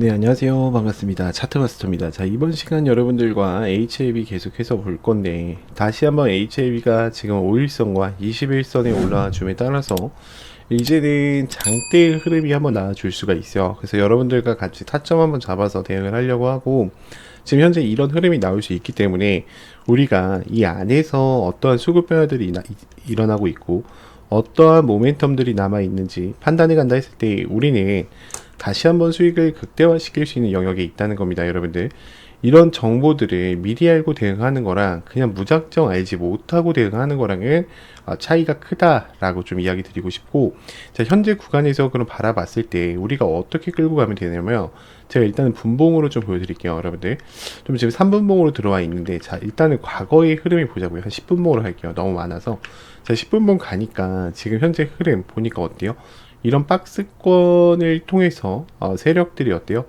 네, 안녕하세요. 반갑습니다. 차트마스터입니다. 자, 이번 시간 여러분들과 HLB 계속해서 볼 건데, 다시 한번 HLB가 지금 5일선과 21선에 올라와 줌에 따라서, 이제는 장대의 흐름이 한번 나와줄 수가 있어요. 그래서 여러분들과 같이 타점 한번 잡아서 대응을 하려고 하고, 지금 현재 이런 흐름이 나올 수 있기 때문에, 우리가 이 안에서 어떠한 수급 변화들이 일어나고 있고, 어떠한 모멘텀들이 남아 있는지 판단해 간다 했을 때, 우리는 다시 한번 수익을 극대화시킬 수 있는 영역에 있다는 겁니다, 여러분들. 이런 정보들을 미리 알고 대응하는 거랑 그냥 무작정 알지 못하고 대응하는 거랑은 어, 차이가 크다라고 좀 이야기 드리고 싶고, 자, 현재 구간에서 그럼 바라봤을 때 우리가 어떻게 끌고 가면 되냐면, 제가 일단은 분봉으로 좀 보여드릴게요, 여러분들. 좀 지금 3분봉으로 들어와 있는데, 자, 일단은 과거의 흐름을 보자고요. 한 10분봉으로 할게요. 너무 많아서. 자, 10분봉 가니까 지금 현재 흐름 보니까 어때요? 이런 박스권을 통해서 어, 세력들이 어때요?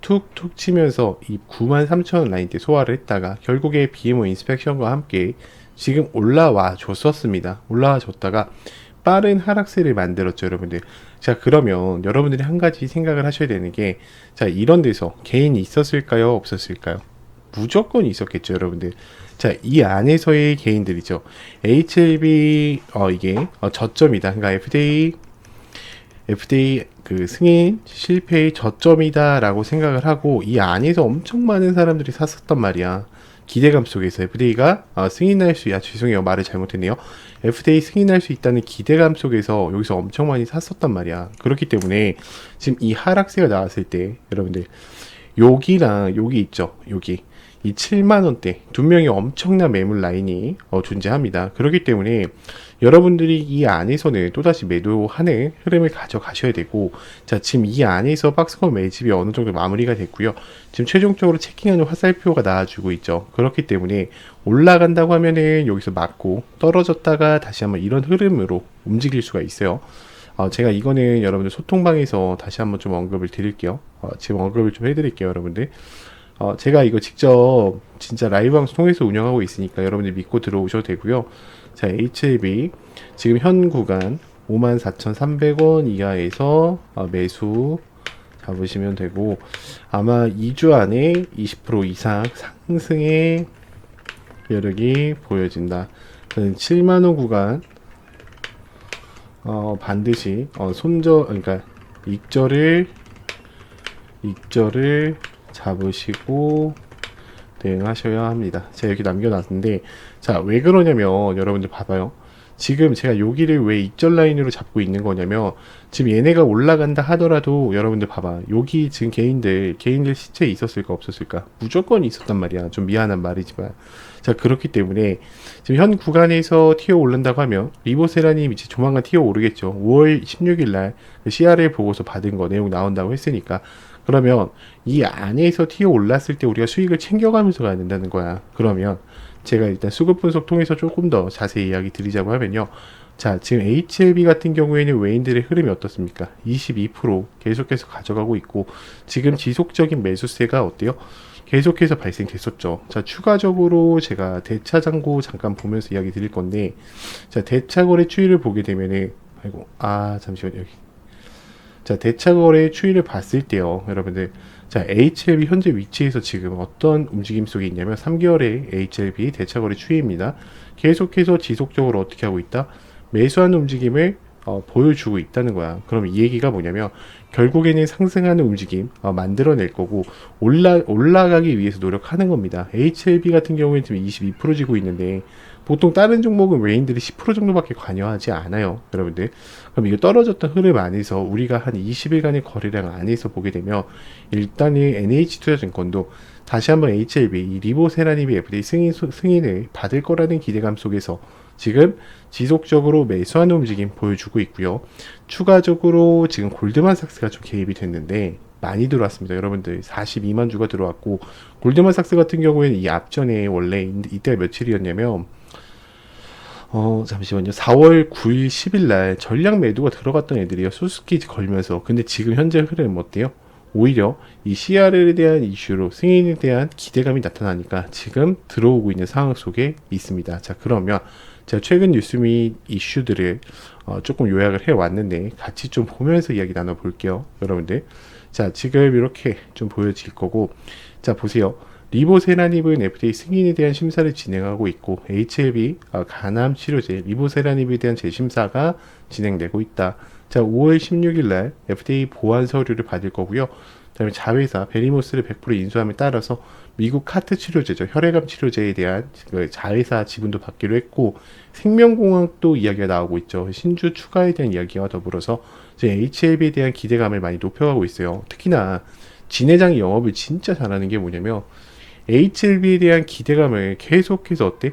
툭툭 치면서 이 93,000원 라인대 소화를 했다가 결국에 BMO 인스펙션과 함께 지금 올라와 줬었습니다. 올라와 줬다가 빠른 하락세를 만들었죠, 여러분들. 자, 그러면 여러분들이 한 가지 생각을 하셔야 되는 게, 자, 이런 데서 개인이 있었을까요? 없었을까요? 무조건 있었겠죠, 여러분들. 자, 이 안에서의 개인들이죠. HLB, 어, 이게, 어, 저점이다. 그러니까 FDA, FDA 그 승인 실패의 저점이다라고 생각을 하고 이 안에서 엄청 많은 사람들이 샀었단 말이야. 기대감 속에서 FDA가 어, 승인할 수, 야 죄송해요 말을 잘못했네요. FDA 승인할 수 있다는 기대감 속에서 여기서 엄청 많이 샀었단 말이야. 그렇기 때문에 지금 이 하락세가 나왔을 때 여러분들 여기랑 여기 있죠, 여기 이 7만 원대 두 명의 엄청난 매물 라인이 어, 존재합니다. 그렇기 때문에 여러분들이 이 안에서는 또다시 매도하는 흐름을 가져가셔야 되고 자 지금 이 안에서 박스권 매집이 어느 정도 마무리가 됐고요. 지금 최종적으로 체킹하는 화살표가 나와주고 있죠. 그렇기 때문에 올라간다고 하면은 여기서 맞고 떨어졌다가 다시 한번 이런 흐름으로 움직일 수가 있어요. 어, 제가 이거는 여러분들 소통방에서 다시 한번 좀 언급을 드릴게요. 어, 지금 언급을 좀 해드릴게요, 여러분들. 어, 제가 이거 직접 진짜 라이브 방송 통해서 운영하고 있으니까 여러분들 믿고 들어오셔도 되고요. 자, HLB 지금 현 구간 54,300원 이하에서 어, 매수 잡으시면 되고 아마 2주 안에 20% 이상 상승의 여력이 보여진다. 7만 원 구간 어, 반드시 어, 손절 그러니까 익절을 익절을 잡으시고 대응하셔야 합니다. 제가 이렇게 남겨놨는데 자 왜 그러냐면 여러분들 봐봐요. 지금 제가 여기를 왜 익절 라인으로 잡고 있는 거냐면 지금 얘네가 올라간다 하더라도 여러분들 봐봐. 여기 지금 개인들 개인들 시체 있었을까 없었을까? 무조건 있었단 말이야. 좀 미안한 말이지만. 자 그렇기 때문에 지금 현 구간에서 튀어 오른다고 하면 리보세라님 이제 조만간 튀어 오르겠죠. 5월 16일 날 CRL 보고서 받은 거 내용 나온다고 했으니까 그러면 이 안에서 튀어 올랐을 때 우리가 수익을 챙겨가면서 가야 된다는 거야 그러면 제가 일단 수급 분석 통해서 조금 더 자세히 이야기 드리자고 하면요. 자, 지금 HLB 같은 경우에는 외인들의 흐름이 어떻습니까? 22% 계속해서 가져가고 있고, 지금 지속적인 매수세가 어때요? 계속해서 발생됐었죠. 자, 추가적으로 제가 대차 잔고 잠깐 보면서 이야기 드릴 건데, 자, 대차 거래 추이를 보게 되면은, 아이고, 아, 잠시만요, 여기. 자, 대차 거래 추이를 봤을 때요, 여러분들. 자, HLB 현재 위치에서 지금 어떤 움직임 속에 있냐면 3개월의 HLB 대차 거래 추이입니다. 계속해서 지속적으로 어떻게 하고 있다? 매수하는 움직임을 어, 보여주고 있다는 거야. 그럼 이 얘기가 뭐냐면 결국에는 상승하는 움직임 어, 만들어낼 거고 올라 올라가기 위해서 노력하는 겁니다. HLB 같은 경우에는 지금 22% 지고 있는데 보통 다른 종목은 외인들이 10% 정도밖에 관여하지 않아요, 여러분들. 그럼 이거 떨어졌던 흐름 안에서 우리가 한 20일간의 거래량 안에서 보게 되면 일단은 NH투자증권도 다시 한번 HLB 이 리보세라님이 FDA 승인 승인을 받을 거라는 기대감 속에서 지금 지속적으로 매수하는 움직임 보여주고 있고요. 추가적으로 지금 골드만삭스가 좀 개입이 됐는데 많이 들어왔습니다. 여러분들 42만 주가 들어왔고 골드만삭스 같은 경우에는 이 앞전에 원래 이때 며칠이었냐면 어 잠시만요. 4월 9일 10일 날 전량 매도가 들어갔던 애들이요. 수수께 걸면서 근데 지금 현재 흐름 어때요? 오히려 이 CR에 대한 이슈로 승인에 대한 기대감이 나타나니까 지금 들어오고 있는 상황 속에 있습니다. 자, 그러면 제가 최근 뉴스 및 이슈들을 어, 조금 요약을 해 왔는데 같이 좀 보면서 이야기 나눠 볼게요, 여러분들. 자, 지금 이렇게 좀 보여질 거고, 자 보세요. 리보세라닙은 FDA 승인에 대한 심사를 진행하고 있고 HLB 어, 간암 치료제 리보세라닙에 대한 재심사가 진행되고 있다. 자 5월 16일 날 FDA 보안 서류를 받을 거고요. 그다음에 자회사 베리모스를 100% 인수함에 따라서 미국 카트 치료제죠 혈액암 치료제에 대한 그 자회사 지분도 받기로 했고 생명공학도 이야기가 나오고 있죠 신주 추가에 대한 이야기와 더불어서 이제 HLB에 대한 기대감을 많이 높여가고 있어요 특히나 진 회장이 영업을 진짜 잘하는 게 뭐냐면 HLB에 대한 기대감을 계속해서 어때?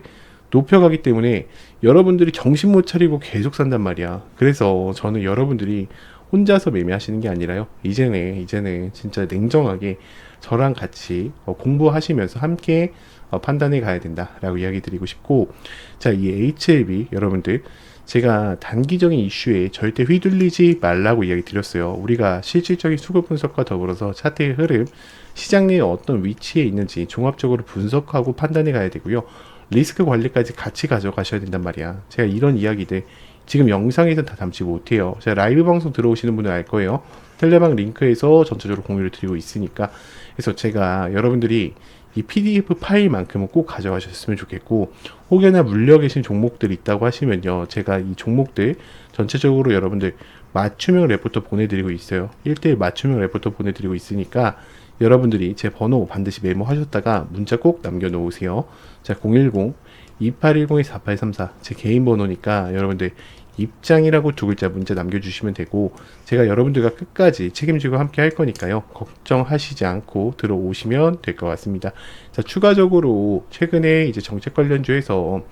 높여가기 때문에 여러분들이 정신 못 차리고 계속 산단 말이야. 그래서 저는 여러분들이 혼자서 매매하시는 게 아니라요. 이제는, 이제는 진짜 냉정하게 저랑 같이 어, 공부하시면서 함께 어, 판단해 가야 된다라고 이야기 드리고 싶고, 자, 이 HLB 여러분들, 제가 단기적인 이슈에 절대 휘둘리지 말라고 이야기 드렸어요. 우리가 실질적인 수급 분석과 더불어서 차트의 흐름, 시장 내에 어떤 위치에 있는지 종합적으로 분석하고 판단해 가야 되고요. 리스크 관리까지 같이 가져가셔야 된단 말이야. 제가 이런 이야기들 지금 영상에서 다 담지 못해요. 제가 라이브 방송 들어오시는 분은 알 거예요. 텔레방 링크에서 전체적으로 공유를 드리고 있으니까. 그래서 제가 여러분들이 이 PDF 파일만큼은 꼭 가져가셨으면 좋겠고 혹여나 물려 계신 종목들 있다고 하시면요. 제가 이 종목들 전체적으로 여러분들 맞춤형 레포터 보내드리고 있어요. 1대1 맞춤형 레포터 보내드리고 있으니까 여러분들이 제 번호 반드시 메모하셨다가 문자 꼭 남겨놓으세요. 자, 010 2810-4834 제 개인 번호니까 여러분들 입장이라고 두 글자 문자 남겨주시면 되고 제가 여러분들과 끝까지 책임지고 함께 할 거니까요 걱정하시지 않고 들어오시면 될 것 같습니다 자 추가적으로 최근에 이제 정책 관련주에서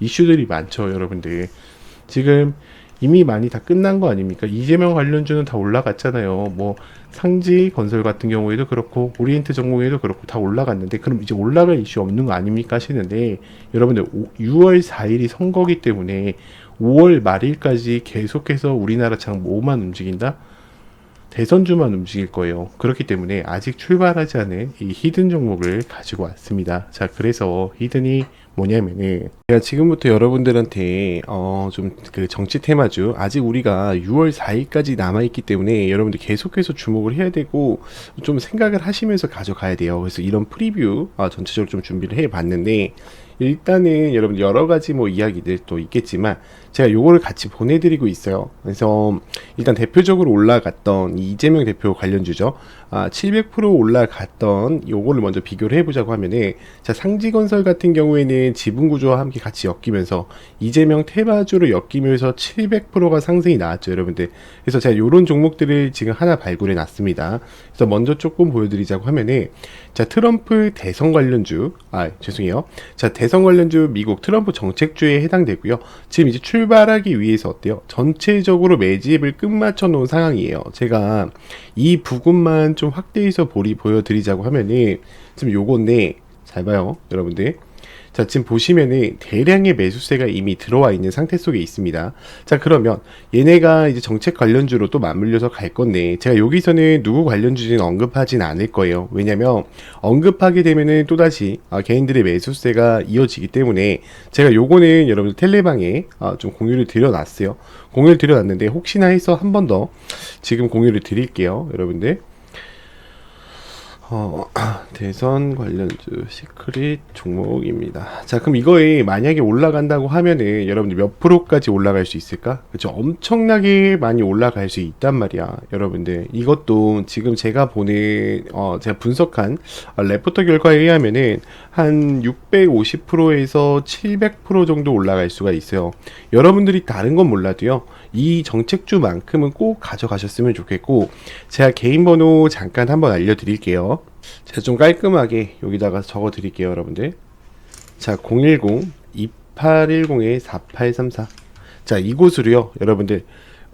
이슈들이 많죠 여러분들 지금 이미 많이 다 끝난 거 아닙니까? 이재명 관련주는 다 올라갔잖아요. 뭐 상지 건설 같은 경우에도 그렇고 오리엔트 전공에도 그렇고 다 올라갔는데 그럼 이제 올라갈 이슈 없는 거 아닙니까 하시는데 여러분들 6월 4일이 선거기 때문에 5월 말일까지 계속해서 우리나라 장 뭐만 움직인다? 대선주만 움직일 거예요. 그렇기 때문에 아직 출발하지 않은 이 히든 종목을 가지고 왔습니다. 자, 그래서 히든이 뭐냐면은 제가 지금부터 여러분들한테 어 좀 그 정치 테마주 아직 우리가 6월 4일까지 남아 있기 때문에 여러분들 계속해서 주목을 해야 되고 좀 생각을 하시면서 가져가야 돼요. 그래서 이런 프리뷰 아, 전체적으로 좀 준비를 해 봤는데 일단은 여러분 여러 가지 뭐 이야기들 또 있겠지만 제가 요거를 같이 보내드리고 있어요. 그래서 일단 대표적으로 올라갔던 이 이재명 대표 관련주죠. 아, 700% 올라갔던 요거를 먼저 비교를 해보자고 하면은 자 상지건설 같은 경우에는 지분 구조와 함께 같이 엮이면서 이재명 테마주로 엮이면서 700%가 상승이 나왔죠, 여러분들. 그래서 제가 요런 종목들을 지금 하나 발굴해 놨습니다. 그래서 먼저 조금 보여드리자고 하면은 자 트럼프 대선 관련주 아 죄송해요. 자 대선 관련주 미국 트럼프 정책주에 해당되고요. 지금 이제 출 발하기 위해서 어때요? 전체적으로 매집을 끝마쳐 놓은 상황이에요. 제가 이 부분만 좀 확대해서 보리 보여드리자고 하면은 지금 요건데 잘 봐요, 여러분들. 자, 지금 보시면은 대량의 매수세가 이미 들어와 있는 상태 속에 있습니다. 자, 그러면 얘네가 이제 정책 관련주로 또 맞물려서 갈 건데, 제가 여기서는 누구 관련주는 언급하진 않을 거예요. 왜냐면, 언급하게 되면은 또다시 아, 개인들의 매수세가 이어지기 때문에, 제가 요거는 여러분들 텔레방에 아, 좀 공유를 드려놨어요. 공유를 드려놨는데, 혹시나 해서 한 번 더 지금 공유를 드릴게요. 여러분들. 어, 대선 관련주 시크릿 종목입니다. 자, 그럼 이거에 만약에 올라간다고 하면은 여러분들 몇 프로까지 올라갈 수 있을까? 그렇죠. 엄청나게 많이 올라갈 수 있단 말이야. 여러분들. 이것도 지금 제가 보낸 어, 제가 분석한 어, 레포터 결과에 의하면은 한 650%에서 700% 정도 올라갈 수가 있어요. 여러분들이 다른 건 몰라도요. 이 정책주만큼은 꼭 가져가셨으면 좋겠고 제가 개인 번호 잠깐 한번 알려드릴게요. 제가 좀 깔끔하게 여기다가 적어 드릴게요, 여러분들. 자, 010 2810에 4834. 자, 이곳으로요, 여러분들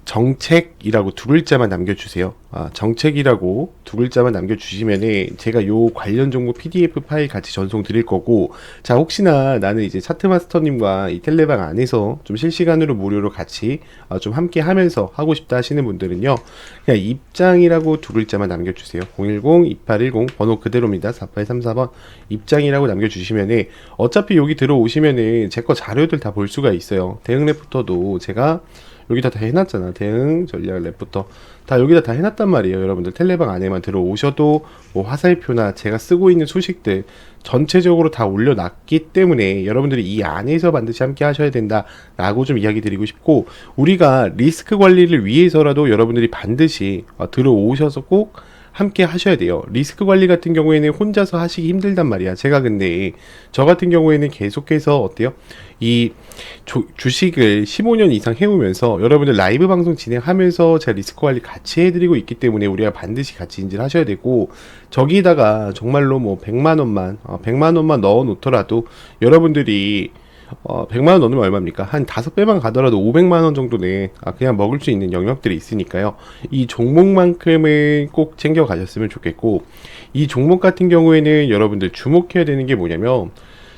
정책이라고 두 글자만 남겨주세요. 아, 정책이라고 두 글자만 남겨주시면은 제가 요 관련 정보 PDF 파일 같이 전송 드릴 거고, 자, 혹시나 나는 이제 차트마스터님과 이 텔레방 안에서 좀 실시간으로 무료로 같이 어, 좀 함께 하면서 하고 싶다 하시는 분들은요, 그냥 입장이라고 두 글자만 남겨주세요. 010-2810 번호 그대로입니다. 4834번 입장이라고 남겨주시면은 어차피 여기 들어오시면은 제 거 자료들 다 볼 수가 있어요. 대응 레포터도 제가 여기다 다 해놨잖아. 대응 전략 레포터 다 여기다 다 해놨단 말이에요. 여러분들 텔레방 안에만 들어오셔도 뭐 화살표나 제가 쓰고 있는 소식들 전체적으로 다 올려놨기 때문에 여러분들이 이 안에서 반드시 함께 하셔야 된다라고 좀 이야기 드리고 싶고 우리가 리스크 관리를 위해서라도 여러분들이 반드시 어, 들어오셔서 꼭 함께 하셔야 돼요. 리스크 관리 같은 경우에는 혼자서 하시기 힘들단 말이야. 제가 근데 저 같은 경우에는 계속해서 어때요? 이 조- 주식을 15년 이상 해오면서 여러분들 라이브 방송 진행하면서 제가 리스크 관리 같이 해드리고 있기 때문에 우리가 반드시 같이 인지를 하셔야 되고 저기다가 정말로 뭐 100만 원만 어, 100만 원만 넣어 놓더라도 여러분들이 어, 100만 원 넣으면 얼마입니까? 한 다섯 배만 가더라도 500만 원 정도는 아, 그냥 먹을 수 있는 영역들이 있으니까요. 이 종목만큼은 꼭 챙겨 가셨으면 좋겠고 이 종목 같은 경우에는 여러분들 주목해야 되는 게 뭐냐면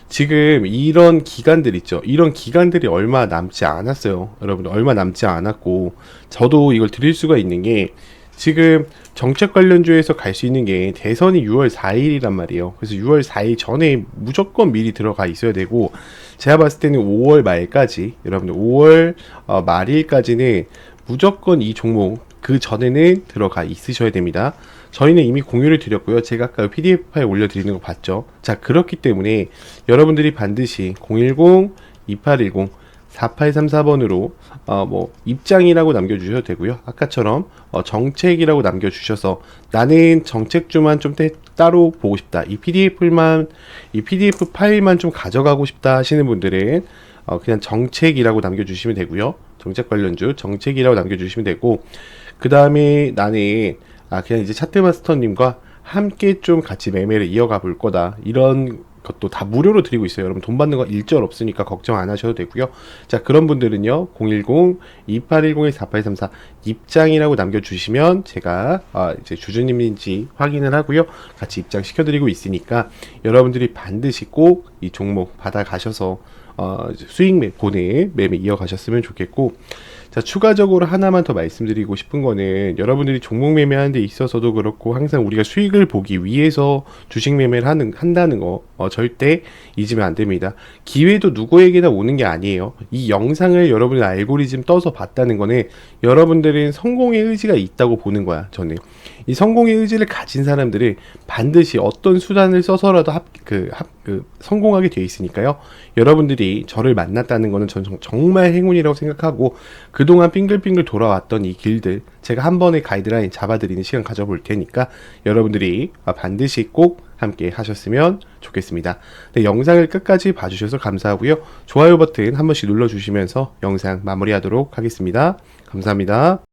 지금 이런 기간들 있죠. 이런 기간들이 얼마 남지 않았어요. 여러분들 얼마 남지 않았고 저도 이걸 드릴 수가 있는 게 지금 정책 관련주에서 갈 수 있는 게 대선이 6월 4일이란 말이에요. 그래서 6월 4일 전에 무조건 미리 들어가 있어야 되고 제가 봤을 때는 5월 말까지 여러분들 5월 어, 말일까지는 무조건 이 종목 그 전에는 들어가 있으셔야 됩니다. 저희는 이미 공유를 드렸고요. 제가 아까 PDF 파일 올려드리는 거 봤죠. 자 그렇기 때문에 여러분들이 반드시 010-2810 4834번으로 어 뭐 입장이라고 남겨주셔도 되고요. 아까처럼 어 정책이라고 남겨주셔서 나는 정책주만 좀 떼- 따로 보고 싶다. 이 PDF만 이 PDF 파일만 좀 가져가고 싶다 하시는 분들은 어 그냥 정책이라고 남겨주시면 되고요. 정책 관련주 정책이라고 남겨주시면 되고 그 다음에 나는 아 그냥 이제 차트마스터님과 함께 좀 같이 매매를 이어가 볼 거다 이런 것도 다 무료로 드리고 있어요. 여러분 돈 받는 거 일절 없으니까 걱정 안 하셔도 되고요. 자 그런 분들은요 010-2810-4834 입장이라고 남겨 주시면 제가 아, 이제 주주님인지 확인을 하고요. 같이 입장 시켜 드리고 있으니까 여러분들이 반드시 꼭 이 종목 받아 가셔서 어, 수익 매, 보내 매매 이어가셨으면 좋겠고 자 추가적으로 하나만 더 말씀드리고 싶은 거는 여러분들이 종목 매매하는 데 있어서도 그렇고 항상 우리가 수익을 보기 위해서 주식 매매를 하는 한다는 거 어, 절대 잊으면 안 됩니다. 기회도 누구에게나 오는 게 아니에요. 이 영상을 여러분의 알고리즘 떠서 봤다는 거는 여러분들은 성공의 의지가 있다고 보는 거야. 저는 이 성공의 의지를 가진 사람들은 반드시 어떤 수단을 써서라도 합, 그, 합, 그 성공하게 돼 있으니까요. 여러분들이 저를 만났다는 거는 전 정- 정말 행운이라고 생각하고 그동안 빙글빙글 돌아왔던 이 길들 제가 한 번에 가이드라인 잡아드리는 시간 가져볼 테니까 여러분들이 반드시 꼭 함께 하셨으면 좋겠습니다. 네, 영상을 끝까지 봐주셔서 감사하고요. 좋아요 버튼 한 번씩 눌러주시면서 영상 마무리하도록 하겠습니다. 감사합니다.